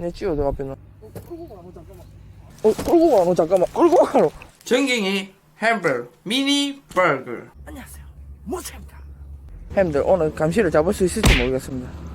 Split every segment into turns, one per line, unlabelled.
내 찍어도 앞에는. 어, 끌고 가노, 잠깐만. 끌고 가노. 전갱이 햄버거, 미니 버거. 안녕하세요. 모차입니다. 햄들 오늘 감시를 잡을 수 있을지 모르겠습니다.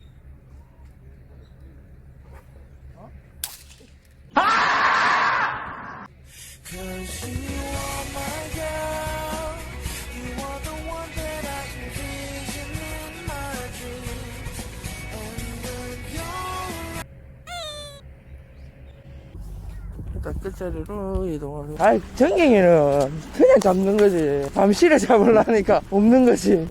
일단 끝자리로 이동을. 아이, 전갱이는 그냥 잡는 거지. 밤시를 잡으려니까 없는 거지.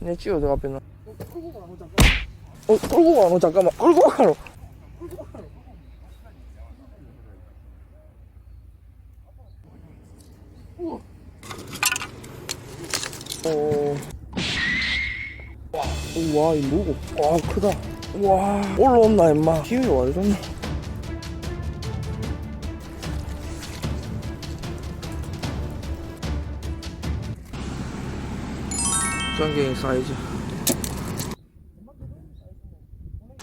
내 찍어도 앞에 나. 어, 끌고 가노, 잠깐만. 끌고 가노. 어. 와, 이 뭐고? 와, 크다. 와, 올라온나, 임마. 힘이 와, 이렇네. 전갱이 사이즈.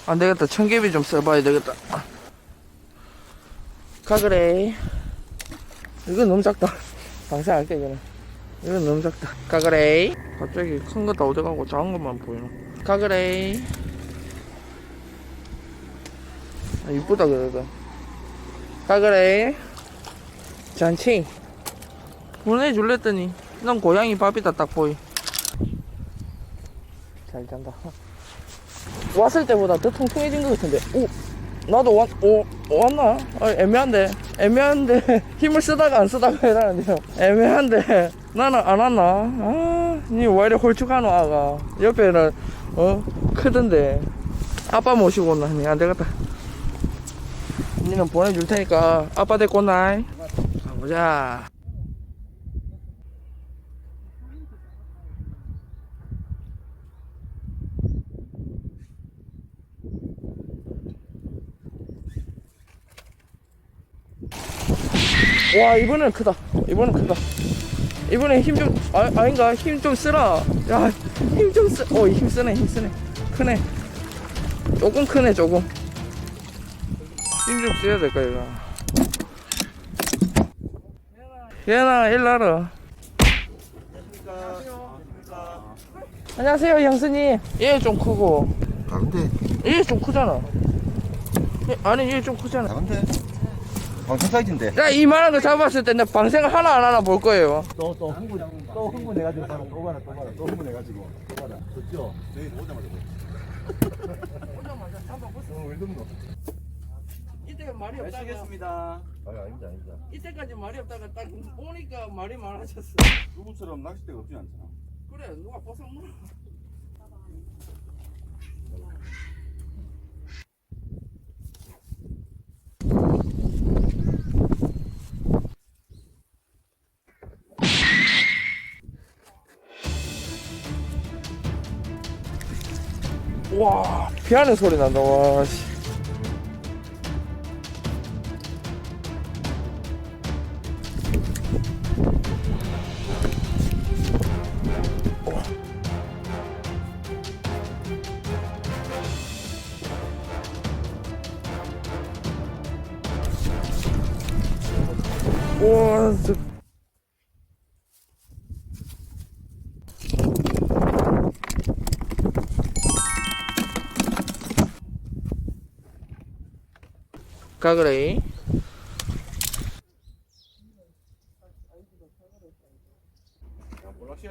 안 되겠다. 청개비 좀 써봐야 되겠다. 가 그래. 이건 너무 작다. 방생할게, 이거는. 이건 너무 작다. 가그레이. 갑자기 큰 거 다 어디가고 작은 것만 보이노. 가그레이. 아, 이쁘다, 그래도. 가그레이. 잔치. 보내줄랬더니, 난 고양이 밥이다, 딱 보이. 잘 잔다. 왔을 때보다 더 통통해진 것 같은데. 오! 나도 왔, 오, 왔나? 아, 애매한데. 애매한데. 힘을 쓰다가 안 쓰다가 해라는데요. 애매한데. 나는 안 왔나? 아, 니왜 이래 홀쭉하노, 아가. 옆에는, 어, 크던데. 아빠 모시고 온나? 니 안 되겠다. 니는 보내줄 테니까 아빠 데리고 온나? 가보자. 와 이번엔 크다. 이번엔 크다. 이번엔 힘좀 아, 아닌가? 힘 좀 쓰라. 야 힘 좀 쓰 어 힘 쓰네 힘 쓰네. 크네. 조금 크네 조금. 힘 좀 써야 될까 이거 얘나 일나라. 안녕하세요 형수님 얘 좀 크고.
다른데.
얘좀 크잖아. 얘, 아니 얘 좀 크잖아.
다른데 방송 사이즈인데.
야 이만한 거 잡았을 때 내 방생 하나 안 하나 볼 거예요.
또 또 흥분 또 흥분해가지고 사람 또 봐라 또 봐라 또 흥분해가지고. 또 봐라. 좋죠? 저희 오자마자 어왜 그러노?
이때 말이 없다가
마시겠습니다. 아니 아닙니다 아닙니다.
이때까지 말이 없다가 딱 오니까 말이 많아졌어.
누구처럼 낚싯대가 없지 않잖아.
그래 누가 보상 물어. 와 피하는 소리 난다 와 씨.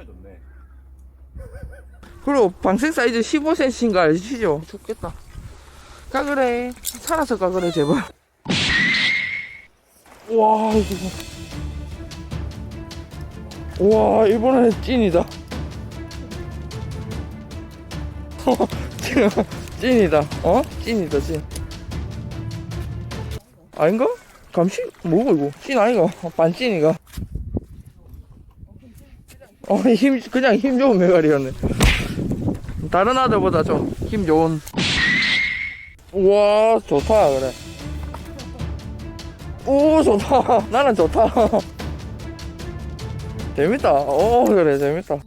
좋네.
그리고 방생 사이즈 15cm인 거 아시죠? 좋겠다. 가그레이 살아서 가그레이 제발. 와 이거. 와 이번엔 찐이다. 찐이다. 어? 찐이다 찐 아닌가? 감시? 뭐고 이거 찐 아닌가? 반찐이가 어, 힘, 그냥 힘 좋은 메갈이었네. 다른 아들보다 좀 힘 좋은. 우와, 좋다, 그래. 오 좋다 나는 좋다 재밌다 오 그래 재밌다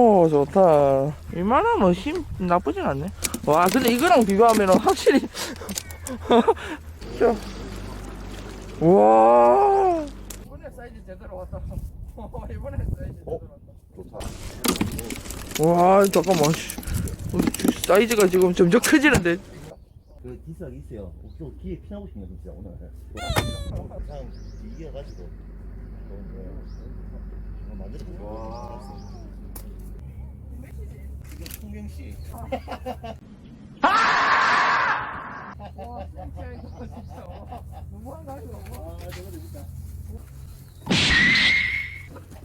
오 좋다 이만하면 힘 나쁘진 않네 와 근데 이거랑 비교하면 확실히 저 우와 이번에 사이즈 제대로 왔다 이번에 사이즈
어? 좋다.
와 잠깐만 씨. 우리 사이즈가 지금 점점 커지는데
그 디스하기 있어요. 또 뒤에 피나고 싶네요, 진짜 오늘. 그냥 이겨가지고. 와. 이거 풍경 씨.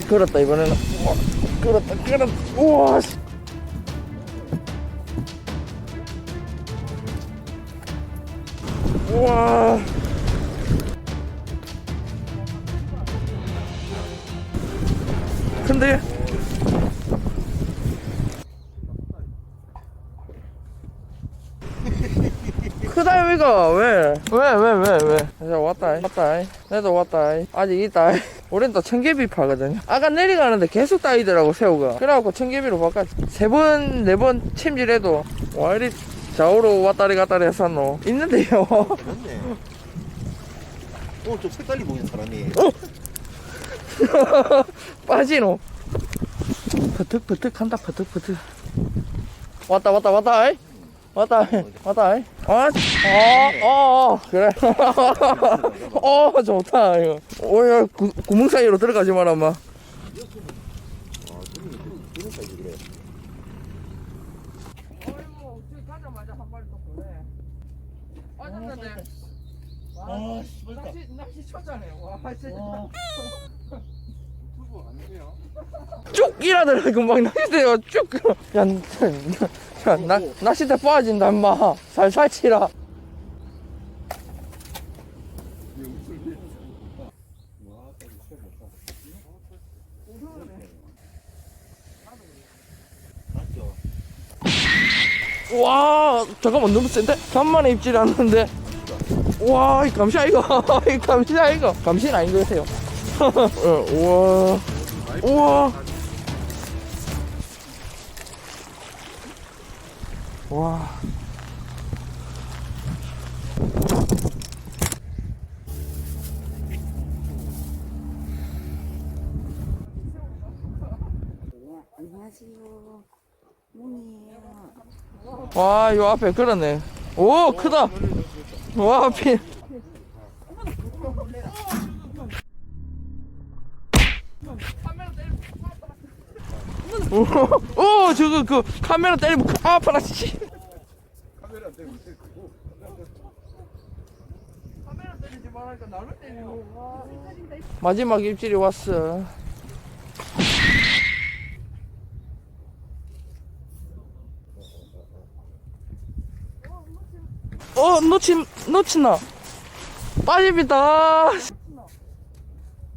끌었다 이번에는. 우와, 끌었다 끌었다. 우와 씨. 우와 크다 이거 왜? 왜 왜 왜 왜? 자 왔다 왔다 내도 왔다 아직 있다 우린 또 청개비 파거든요 아까 내려가는데 계속 따이더라고 새우가 그래갖고 청개비로 바꿨 세번 네번 챔질해도 와 이리 좌우로 왔다리 갔다리 했었노 있는데요
맞네. 어, 좀 색깔이 보이는 사람이.
빠지노 버득 버득 한다 버득 버득 왔다 왔다 왔다. 왔다. 왔다 아, 어, 어, 어, 그래. 어, 좋다, 이거. 오, 야, 구, 구멍 사이로 들어가지 마라, 마.
아.
낚시, 낚시 쳤잖아요. 와, 진짜.
와.
쭉 일하더라, 금방 낚시대요, 쭉. 야, 야, 나, 낚시대 빠진다, 인마. 살살 치라. 와 잠깐만 너무 센데? 간만에 입질 않는데 와, 이 감시야 이거, 이 감시야 이거, 감시는 아닌 것 같아요. 어, 우와, 우와, 와. 와, 요 앞에 그러네. 오, 크다. 와, 피. 오, 오, 저거 그 카메라 때리면 그 아파라 씨. 카메라 때리지 말라니까 나를 때리고. 마지막 입질이 왔어. 어, 놓치, 놓치나? 빠집니다.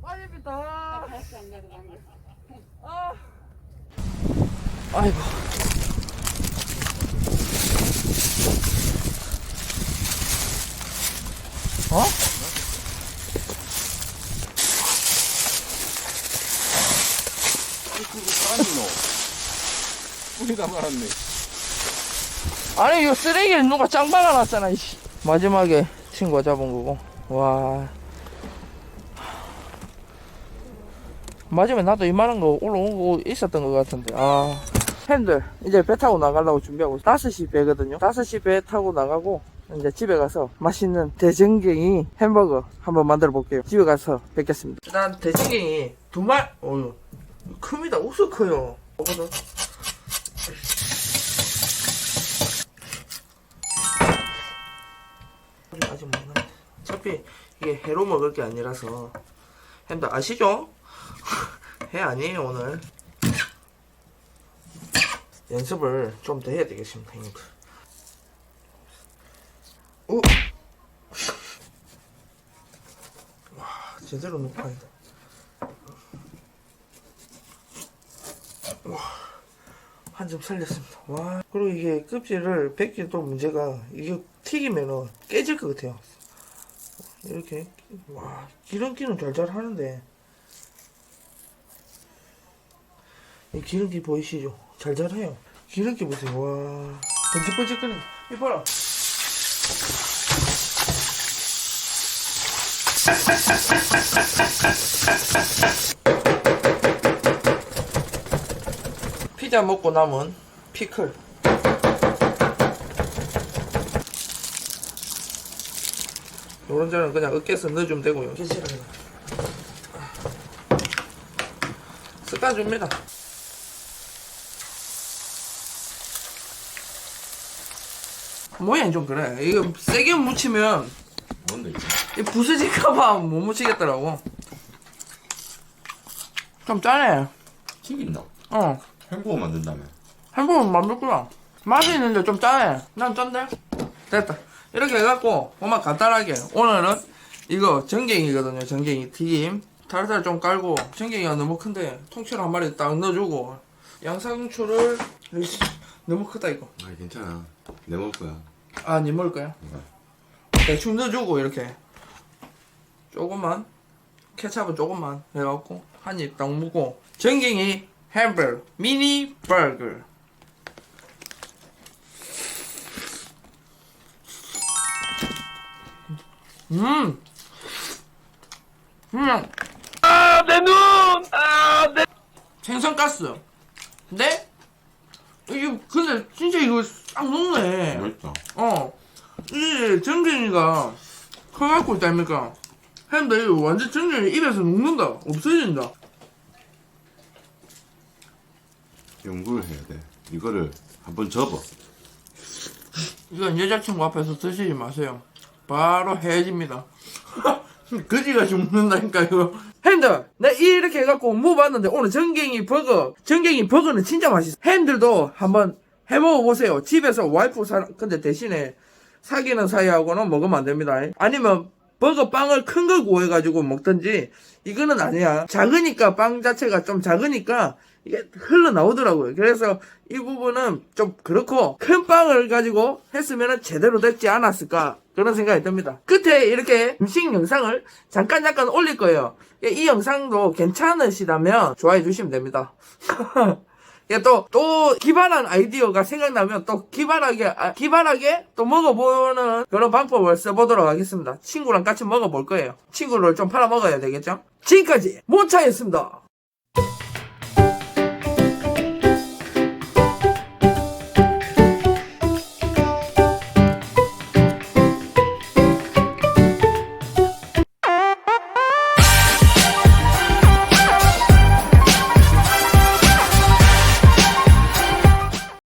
빠집니다. 아이고. 어?
사람이노. 뿌리 담아놨네.
아니, 이거 쓰레기를 누가 짱 박아놨잖아, 이씨. 마지막에 친구가 잡은 거고. 와. 마지막에 나도 이만한 거 올라온 거 있었던 것 같은데. 아. 팬들, 이제 배 타고 나가려고 준비하고, 5시 배거든요. 5시 배 타고 나가고, 이제 집에 가서 맛있는 대전갱이 햄버거 한번 만들어 볼게요. 집에 가서 뵙겠습니다. 일단 대전갱이 두 말, 어유 큽니다. 우수 커요. 먹어도. 아직 먹는데. 어차피 이게 해로 먹을 게 아니라서. 햄들 아시죠? 해 아니에요 오늘. 연습을 좀 더 해야 되겠습니다 형님들. 오! 와 제대로 높아야 돼. 한점 살렸습니다. 와. 그리고 이게 껍질을 벗기도 문제가 이게 튀기면은 깨질 것 같아요. 이렇게 와 기름기는 잘잘 하는데 이 기름기 보이시죠? 잘잘해요. 기름기 보세요. 와 번쩍번쩍거리네. 이 봐라. 피자 먹고 남은 피클. 요런 데는 그냥 으깨서 넣어주면 되고요. 섞어줍니다. 모양이 좀 그래. 이거 세게 묻히면
뭔데 이거?
이 부서질까봐 못 묻히겠더라고. 좀 짜네.
튀긴다.
어.
햄버거 만든다며.
햄버거 만들 거야. 맛이 있는데 좀 짜네. 난 짠데? 됐다. 이렇게 해갖고, 엄마 간단하게. 오늘은 이거 전갱이거든요. 전갱이 튀김. 달달 좀 깔고, 전갱이가 너무 큰데, 통째로 한 마리 딱 넣어주고, 양상추를, 너무 크다, 이거.
아 괜찮아. 내 먹을 거야.
아, 니 먹을 거야? 대충 넣어주고, 이렇게. 조금만. 케찹은 조금만 해갖고, 한 입딱 무고, 전갱이 햄버거, 미니 버거. 음! 음! 아, 내 눈! 아, 내! 생선가스. 근데? 이게, 근데, 진짜 이거 싹 녹네.
맛있다.
어. 이게 전갱이가 커갖고 있다니까. 근데 이거 완전 전갱이 입에서 녹는다. 없어진다.
연구를 해야 돼. 이거를 한번 접어.
이건 여자친구 앞에서 드시지 마세요. 바로 헤어집니다. 거지가 죽는다니까 이거. 핸들, 내 이렇게 해갖고 무 봤는데 오늘 전갱이 버거, 전갱이 버거는 진짜 맛있어. 핸들도 한번 해먹어 보세요. 집에서 와이프 사, 근데 대신에 사귀는 사이하고는 먹으면 안 됩니다. 아니면 버거 빵을 큰거 구해가지고 먹든지 이거는 아니야. 작으니까 빵 자체가 좀 작으니까 이게 흘러나오더라고요. 그래서 이 부분은 좀 그렇고 큰 빵을 가지고 했으면 제대로 됐지 않았을까 그런 생각이 듭니다. 끝에 이렇게 음식 영상을 잠깐 잠깐 올릴 거예요. 이 영상도 괜찮으시다면 좋아해 주시면 됩니다. 예, 또, 또, 기발한 아이디어가 생각나면 또 기발하게, 아, 기발하게 또 먹어보는 그런 방법을 써보도록 하겠습니다. 친구랑 같이 먹어볼 거예요. 친구를 좀 팔아 먹어야 되겠죠? 지금까지 모차였습니다.